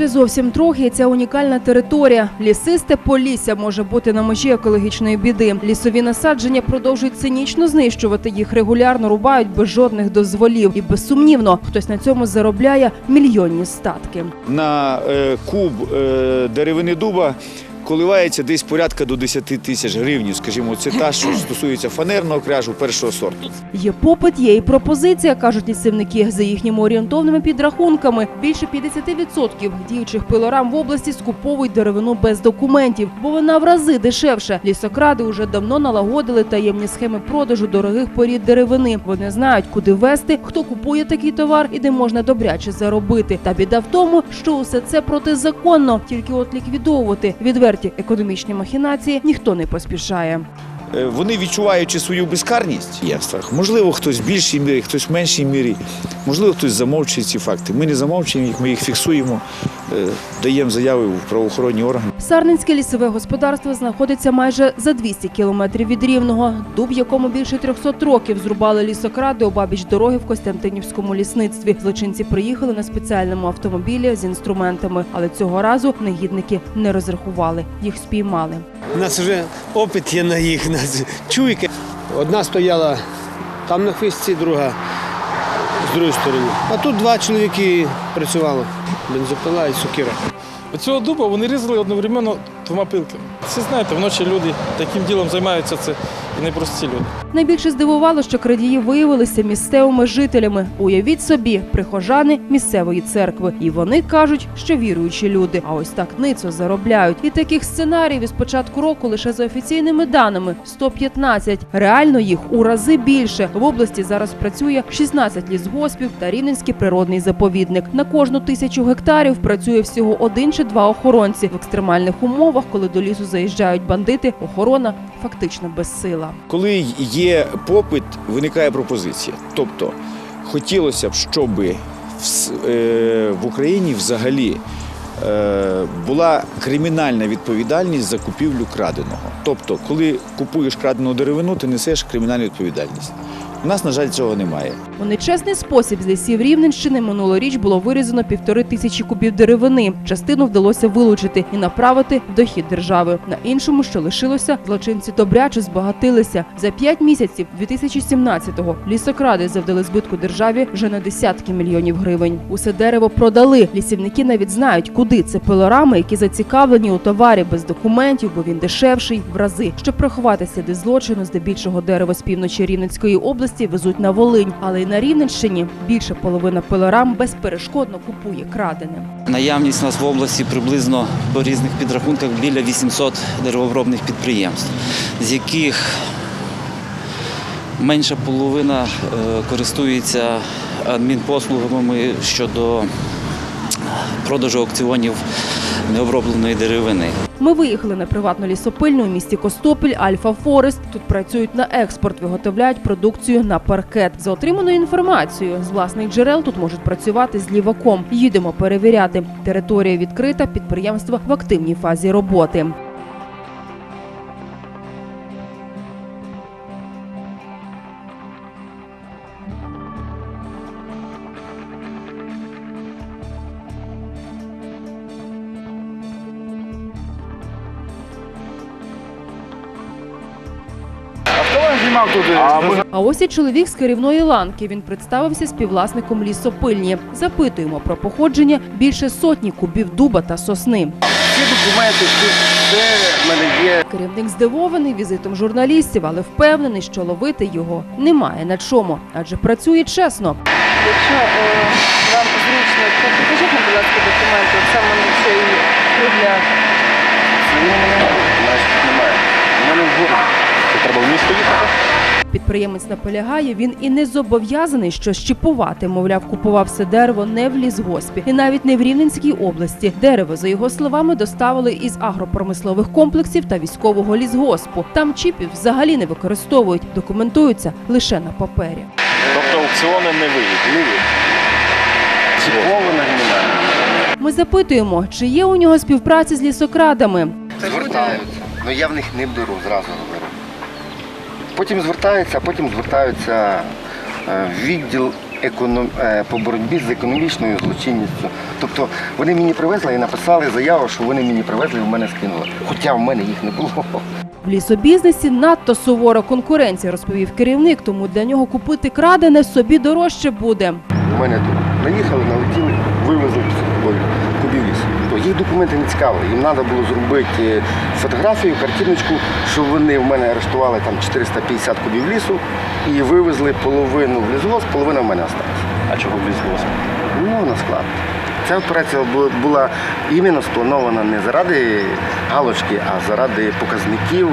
Ще зовсім трохи ця унікальна територія. Лісисте полісся може бути на межі екологічної біди. Лісові насадження продовжують цинічно знищувати їх, регулярно рубають без жодних дозволів. І безсумнівно хтось на цьому заробляє мільйонні статки. на е, куб е, деревини дуба коливається десь порядка до 10 тисяч гривень. Скажімо, це та, що стосується фанерного кряжу першого сорту. Є попит, є і пропозиція, кажуть лісівники. За їхніми орієнтовними підрахунками, більше 50% діючих пилорам в області скуповують деревину без документів, бо вона в рази дешевше. Лісокради уже давно налагодили таємні схеми продажу дорогих порід деревини. Вони знають, куди вести, хто купує такий товар і де можна добряче заробити. Та біда в тому, що усе це протизаконно, тільки от ліквідовувати відверті економічні махінації ніхто не поспішає. Е, Вони відчуваючи свою безкарність, є страх. Можливо, хтось в більшій мірі, хтось в меншій мірі. Можливо, хтось замовчує ці факти. Ми не замовчуємо їх, ми їх фіксуємо, даємо заяви в правоохоронні органи. Сарненське лісове господарство знаходиться майже за 200 кілометрів від Рівного, дуб якому більше 300 років зрубали лісокради обабіч дороги в Костянтинівському лісництві. Злочинці приїхали на спеціальному автомобілі з інструментами, але цього разу негідники не розрахували. Їх спіймали. У нас вже опит є на їх, у нас чуйки. Одна стояла там на хвисті, друга з другої сторони. А тут два чоловіки працювало. Бензопила і сокира. Цього дуба вони різали одновременно двома пилками. Всі знаєте, вночі люди таким ділом займаються це і непрості люди. Найбільше здивувало, що крадії виявилися місцевими жителями. Уявіть собі, прихожани місцевої церкви. І вони кажуть, що віруючі люди. А ось так ницо заробляють. І таких сценаріїв із початку року лише за офіційними даними 115. Реально їх у рази більше. В області зараз працює 16 лісгоспів та Рівненський природний заповідник. На кожну тисячу гектарів працює всього один чи два охоронці. В екстремальних умовах, коли до лісу заїжджають бандити, охорона фактично безсила. Коли є попит, виникає пропозиція. Тобто хотілося б, щоб е, в Україні взагалі е, була кримінальна відповідальність за купівлю краденого. Тобто, коли купуєш крадену деревину, ти несеш кримінальну відповідальність. У нас, на жаль, цього немає. У нечесний спосіб з лісів Рівненщини минулоріч було вирізано півтори тисячі кубів деревини. Частину вдалося вилучити і направити в дохід держави. На іншому, що лишилося, злочинці добряче збагатилися. За п'ять місяців 2017-го лісокради завдали збитку державі вже на десятки мільйонів гривень. Усе дерево продали. Лісівники навіть знають, куди це пилорами, які зацікавлені у товарі без документів, бо він дешевший в рази. Щоб приховати сліди злочину, здебільшого дерево з півночі Рівненської області везуть на Волинь, але й на Рівненщині більше половина пилорам безперешкодно купує крадене. Наявність у нас в області приблизно по різних підрахунках біля 800 деревообробних підприємств, з яких менша половина е, користується адмінпослугами щодо продажу аукціонів необробленої деревини. Ми виїхали на приватну лісопильну у місті Костопіль, Альфа Форест. Тут працюють на експорт, виготовляють продукцію на паркет. За отриманою інформацією з власних джерел тут можуть працювати з ліваком. Їдемо перевіряти. Територія відкрита, підприємство в активній фазі роботи. А ось і чоловік з керівної ланки. Він представився співвласником лісопильні. Запитуємо про походження більше сотні кубів дуба та сосни. Всі документи, все в мене є. Керівник здивований візитом журналістів, але впевнений, що ловити його немає на чому, адже працює чесно. Якщо е, вам зручно, то покажіть, будь ласка, документи от саме на цей кругляк. Мене, немає. У мене в городі. Це треба в місто їхати? Підприємець наполягає, він і не зобов'язаний щось чіпувати. Мовляв, купував все дерево не в лісгоспі і навіть не в Рівненській області. Дерево, за його словами, доставили із агропромислових комплексів та військового лісгоспу. Там чіпів взагалі не використовують, документуються лише на папері. Тобто аукціони не вигідні. Чіпово немає. Ми запитуємо, чи є у нього співпраця з лісокрадами. Звертаються. Ну я в них не беру, зразу. Потім звертаються, а потім звертаються е, в відділ економ... е, по боротьбі з економічною злочинністю. Тобто вони мені привезли і написали заяву, що вони мені привезли і в мене скинули. Хоча в мене їх не було. В лісобізнесі надто сувора конкуренція, розповів керівник, тому для нього купити крадене собі дорожче буде. У мене тут наїхали, налетіли, вивезли ой, кубів лісу. То їх документи не цікавили. Їм треба було зробити фотографію, картиночку, що вони в мене арештували там 450 кубів лісу і вивезли половину в лісгосп, половина в мене осталась. А чого в лісгосп? Ну, на склад. Ця операція була іменно спланована не заради галочки, а заради показників.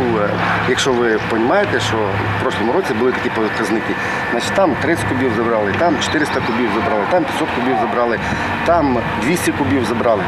Якщо ви розумієте, що в прошлому році були такі показники, значить там 30 кубів забрали, там 400 кубів забрали, там 500 кубів забрали, там 200 кубів забрали.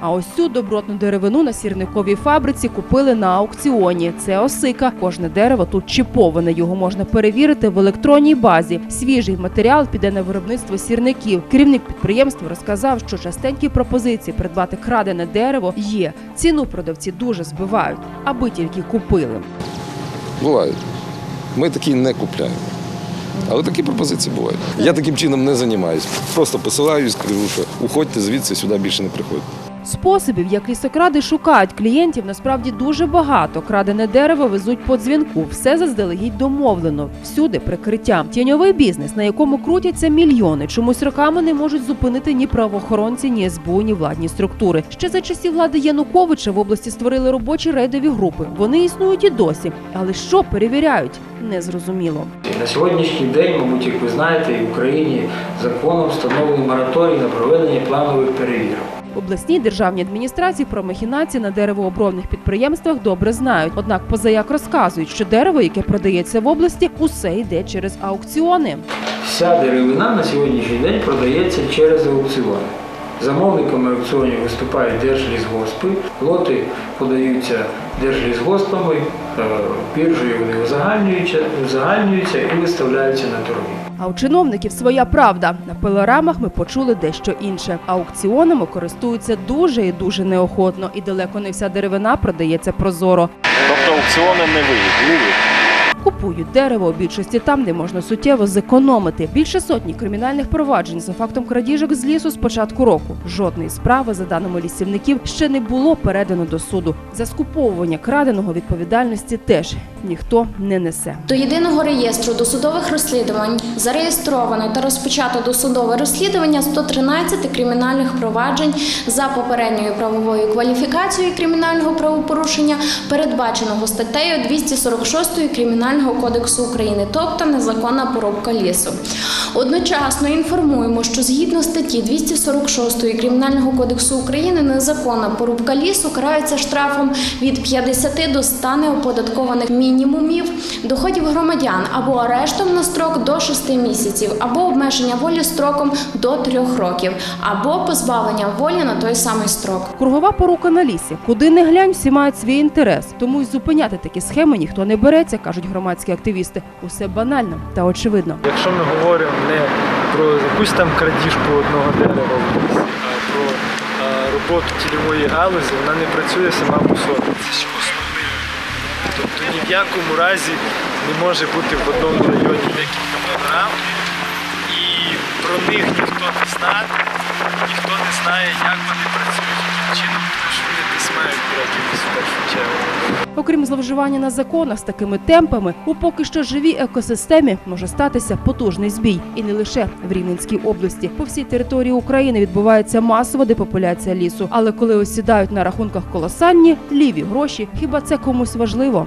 А ось цю добротну деревину на сірниковій фабриці купили на аукціоні. Це осика. Кожне дерево тут чіповане. Його можна перевірити в електронній базі. Свіжий матеріал піде на виробництво сірників. Керівник підприємства розказав, що частенькі пропозиції придбати крадене дерево є. Ціну продавці дуже збивають, аби тільки купили. Бувають. Ми такі не купляємо. Але такі пропозиції бувають. Я таким чином не займаюся. Просто посилаюсь, кажу, що уходьте звідси, сюди більше не приходьте. Способів, як лісокради шукають клієнтів, насправді дуже багато. Крадене дерево везуть по дзвінку. Все заздалегідь домовлено. Всюди прикриття. Тіньовий бізнес, на якому крутяться мільйони. Чомусь роками не можуть зупинити ні правоохоронці, ні СБУ, ні владні структури. Ще за часів влади Януковича в області створили робочі рейдові групи. Вони існують і досі. Але що перевіряють? Незрозуміло. На сьогоднішній день, мабуть, як ви знаєте, в Україні законом встановлений мораторій на проведення планових перевірок. В обласній державній адміністрації про махінації на деревообробних підприємствах добре знають. Однак позаяк розказують, що дерево, яке продається в області, усе йде через аукціони. Вся деревина на сьогоднішній день продається через аукціони. Замовниками аукціонів виступають держлісгоспи, лоти подаються держлісгоспами, е, біржею вони узагальнюються, узагальнюються і виставляються на торги. А у чиновників своя правда. На пилорамах ми почули дещо інше. Аукціонами користуються дуже і дуже неохотно, і далеко не вся деревина продається прозоро. Тобто аукціони не вигідні. Купують дерево у більшості там, де можна суттєво зекономити. Більше сотні кримінальних проваджень за фактом крадіжок з лісу з початку року. Жодної справи, за даними лісівників, ще не було передано до суду. За скуповування краденого відповідальності теж ніхто не несе. До єдиного реєстру досудових розслідувань зареєстровано та розпочато досудове розслідування 113 кримінальних проваджень за попередньою правовою кваліфікацією кримінального правопорушення, передбаченого статтею 246 Кримінального кодексу України, тобто незаконна порубка лісу. Одночасно інформуємо, що згідно статті 246 Кримінального кодексу України незаконна порубка лісу карається штрафом від 50 до 100 неоподаткованих мінімумів доходів громадян або арештом на строк до 6 місяців, або обмеження волі строком до 3 років, або позбавлення волі на той самий строк. Кругова порука на лісі. Куди не глянь, всі мають свій інтерес. Тому й зупиняти такі схеми ніхто не береться, кажуть громадські активісти. Усе банально та очевидно. Якщо ми говоримо не про якусь там крадіжку одного дерева а про роботу тільової галузі, вона не працює сама по собі. Це ж основний. Тобто ні в якому разі не може бути в одному районі декілька програм, про них ніхто не знає, ніхто не знає, як вони працюють. Окрім зловживання на законах з такими темпами, у поки що живій екосистемі може статися потужний збій, і не лише в Рівненській області. По всій території України відбувається масова депопуляція лісу. Але коли осідають на рахунках колосальні ліві гроші, хіба це комусь важливо?